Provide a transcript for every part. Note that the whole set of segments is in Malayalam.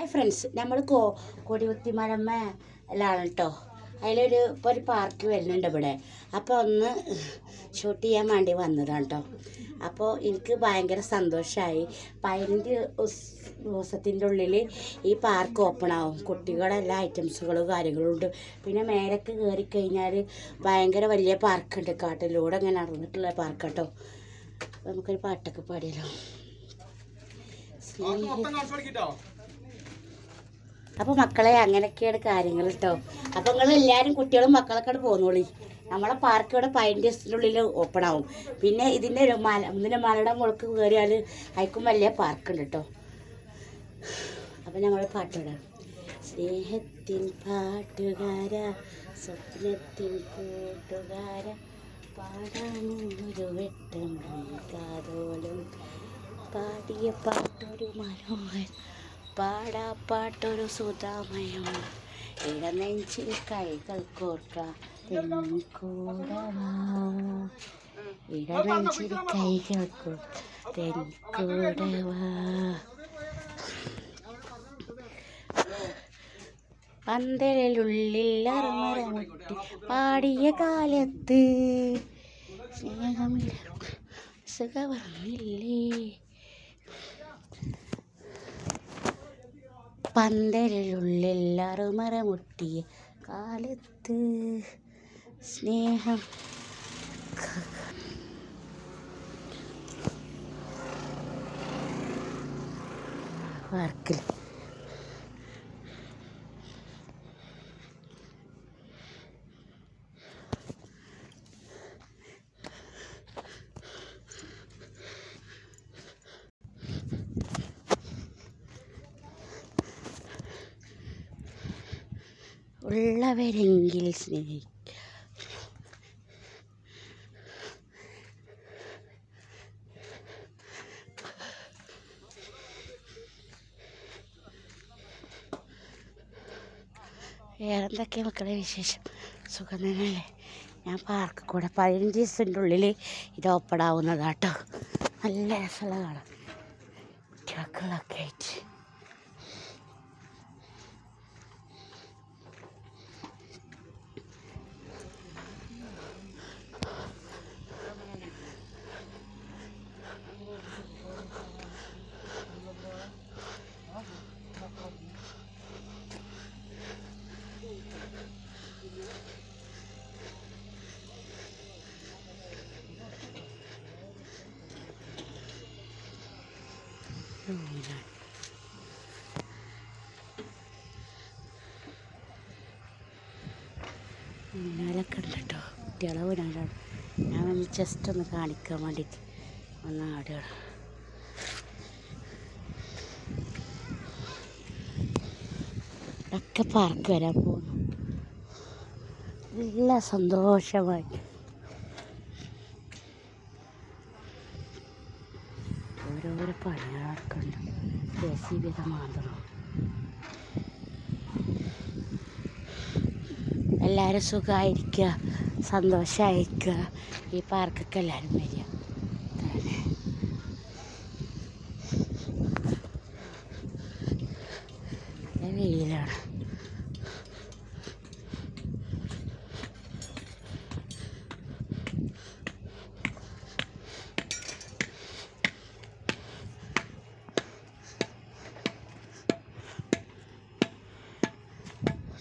ഹായ് ഫ്രണ്ട്സ് നമ്മൾ കോ കൊടികുത്തിമലമ്മ എല്ലാണ് കേട്ടോ അതിലൊരു ഇപ്പോൾ ഒരു പാർക്ക് വരുന്നുണ്ട് ഇവിടെ. അപ്പോൾ ഒന്ന് ഷൂട്ട് ചെയ്യാൻ വേണ്ടി വന്നതാണ് കേട്ടോ അപ്പോൾ എനിക്ക് ഭയങ്കര സന്തോഷമായി പതിനഞ്ച് ദിവസ- ദിവസത്തിന്റെ ഉള്ളിൽ ഈ പാർക്ക് ഓപ്പൺ ആവും. കുട്ടികളുടെ എല്ലാ ഐറ്റംസുകളും കാര്യങ്ങളും ഉണ്ട്. പിന്നെ മേലേക്ക് കയറി കഴിഞ്ഞാൽ ഭയങ്കര വലിയ പാർക്കുണ്ട് കാട്ടിലൂടെ അങ്ങനെ നടന്നിട്ടുള്ള പാർക്ക് കേട്ടോ നമുക്കൊരു പാട്ടൊക്കെ പാടിയല്ലോ സ്നേഹ അപ്പോൾ മക്കളെ അങ്ങനെയൊക്കെയാണ് കാര്യങ്ങൾ കേട്ടോ അപ്പോൾ നിങ്ങൾ എല്ലാവരും കുട്ടികളും മക്കളൊക്കെ പോന്നോളി. നമ്മളെ പാർക്ക് ഇവിടെ പതിനഞ്ച് ദിവസത്തിനുള്ളിൽ ഓപ്പൺ ആവും. പിന്നെ ഇതിന്റെ ഒരു മല ഇതിന്റെ മലയുടെ മുളക്ക് കയറിയാൽ അയക്കും വലിയ പാർക്കുണ്ട് കേട്ടോ അപ്പോൾ ഞങ്ങൾ പാട്ടിടാം സ്നേഹത്തിൻ പാട്ടുകാര സ്വപ്നത്തിൻ കൂട്ടുകാര പാടാനൊരു വെട്ടം കാതോലും പാടിയ പാട്ടൊരു മനോഹര പാടാ പാട്ടൊരു സുതാമയം. ഇടനെഞ്ചിൽ കൈകൾ കോർക്ക ഇടനെഞ്ചിൽ കൈകൾ കോർക്ക പന്തലിലുള്ളിൽ പന്തലിനുള്ളിൽ അറമറമുട്ടി പാടിയ കാലത്ത് സ്നേഹമില്ല സുഖവർന്നില്ലേ പന്തലിനുള്ളിൽ അറുമറമുട്ടിയ കാലത്ത് സ്നേഹം പാർക്കിൽ ഉള്ളവരെങ്കിൽ സ്നേഹി വേറെ എന്തൊക്കെയാ മക്കളെ വിശേഷം? സുഖം തന്നെയല്ലേ ഞാൻ പാർക്ക് കൂടെ പതിനഞ്ച് ദിവസത്തിന്റെ ഉള്ളിൽ ഇത് ഓപ്പൺ ആവുന്നതാട്ടോ. നല്ല രസമുള്ള കാണാം. കുട്ടികൾക്കുള്ളൊക്കെ ആയിട്ട്. ഊഞ്ഞാലൊക്കെ ഉണ്ട് കേട്ടോ. കുട്ടികളെ ഊഞ്ഞാലാണ് ഞാൻ ഒന്ന് ജസ്റ്റ് ഒന്ന് കാണിക്കാൻ വേണ്ടിയിട്ട് ഒന്ന് ആടുകയാണ് ഒക്കെ പാർക്ക് വരാൻ പോകുന്നു നല്ല സന്തോഷമായി. കെ സി ബി എല്ലാവരും സുഖമായിരിക്കുക സന്തോഷമായിരിക്കുക. ഈ പാർക്കൊക്കെ എല്ലാവരും വരിക. വെയിലാണ്.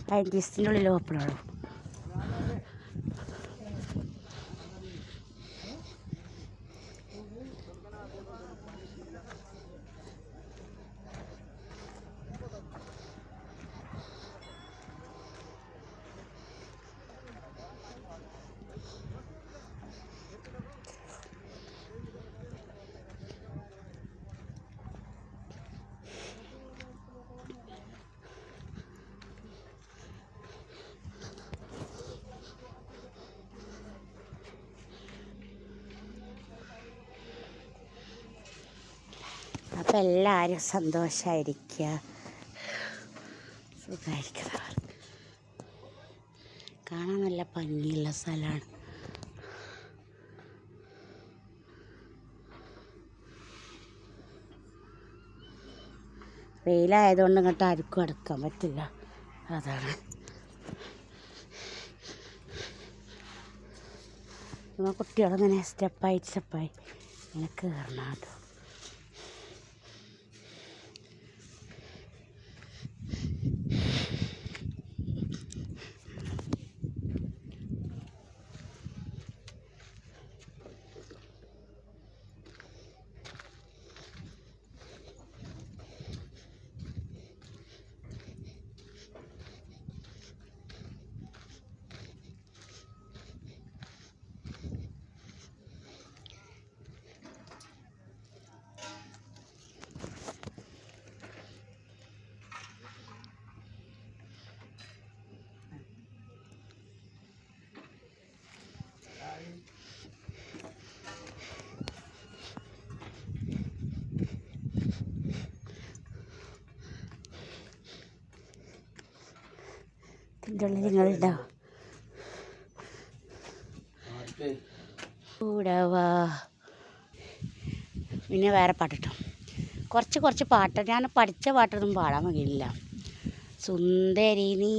പതിനഞ്ച് ദിവസത്തിന്റെ ഉള്ളിൽ ഓപ്പൺ ആവും അപ്പം എല്ലാവരും സന്തോഷമായിരിക്കുക സുഖമായിരിക്കുന്നവർ കാണാൻ നല്ല ഭംഗിയുള്ള സ്ഥലമാണ് വെയിലായതുകൊണ്ട് ഇങ്ങോട്ട് ആർക്കും അടുക്കാൻ പറ്റില്ല. അതാണ്. കുട്ടികളങ്ങനെ സ്റ്റെപ്പായി സ്റ്റെപ്പായി ഇങ്ങനെ കയറണം ഉള്ളിൽ നിങ്ങളുണ്ടോ കൂടവാ പിന്നെ വേറെ പാട്ടിട്ടോ. കുറച്ച് കുറച്ച് പാട്ട്. ഞാൻ പഠിച്ച പാട്ടൊന്നും പാടാൻ കഴിയില്ല സുന്ദരി നീ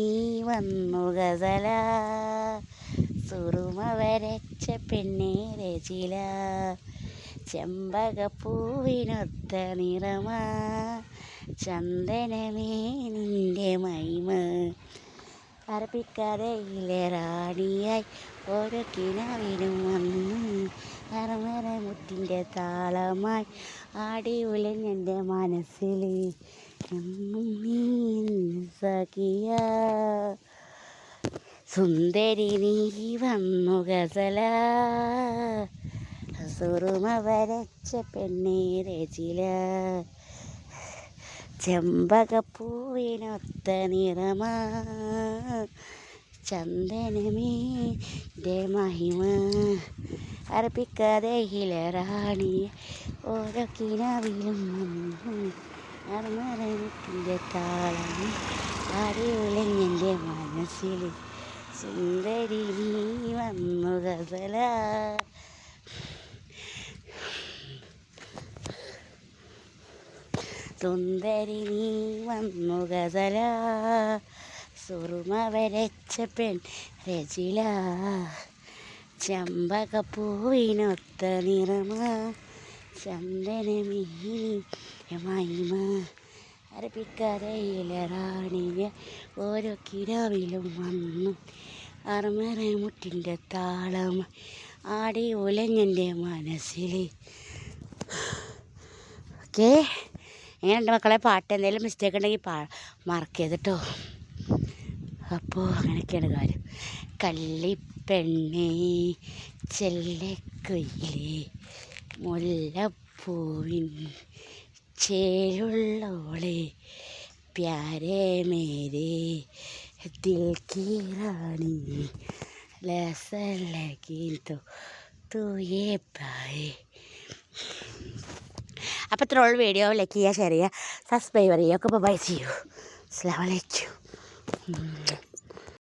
വന്നു ഗസല. സുറുമ വരച്ച പെണ്ണേ രചില ചെമ്പകപ്പൂവിനൊത്ത നിറമ. ചന്ദനമേ നിന്റെ മൈമ അറപ്പിക്കരയിലെ റാണിയായി ഓരോ കിനാവിനും വന്നു. അറമറ മുറ്റിന്റെ താളമായി ആടി ഉലഞ്ഞെന്റെ മനസ്സിൽ സഖിയ. സുന്ദരി നീ വന്നു ഗസല. സുറുമ വരച്ച പെണ്ണേ രചില. ചെമ്പകപ്പൂവിനൊത്ത നിറമാ. ചന്ദനമേ മഹിമ. അർപ്പിക്കതയില റാണി ഓരോ കിനാവിലും അർമരണത്തിന്റെ താളം ആടി മനസ്സിൽ. സുന്ദരി നീ വന്നു ഗസല. സുന്ദരി നീ വന്നു ഗസല സുറുമ വരച്ച പെൺ രചില. ചെമ്പകപ്പൂവിനൊത്ത നിറമ. ചന്ദനമീ അരപ്പിക്കരയിലെ റാണിയ ഓരോ കിരാവിലും വന്നു. അറമറമുട്ടിന്റെ താളം ആടി ഉലഞ്ഞെന്റെ മനസ്സിൽ. ഓക്കേ ഇങ്ങനെ എന്റെ മക്കളെ പാട്ട് എന്തെങ്കിലും മിസ്റ്റേക്ക് ഉണ്ടെങ്കിൽ പാ മാർക്ക് ചെയ്തിട്ടോ. അപ്പോൾ അങ്ങനെയൊക്കെയാണ് കാര്യം. കള്ളിപ്പെണ്ണേ ചെല്ലക്കുയിലേ മുല്ലപ്പൂവിൻ ചേരുള്ളോളെ പ്യാരേ മേരേ ദിൽ കീ റാണി ലസലകീ തോ പായേ. അപ്പോൾ ഇത്ര ഉള്ള വീഡിയോ ലൈക്ക് ചെയ്യുക ഷെയർ ചെയ്യുക സബ്സ്ക്രൈബ് ചെയ്യുക ഒക്കെ ബൈ ചെയ്യൂ അസ്സാം വലൈക്കും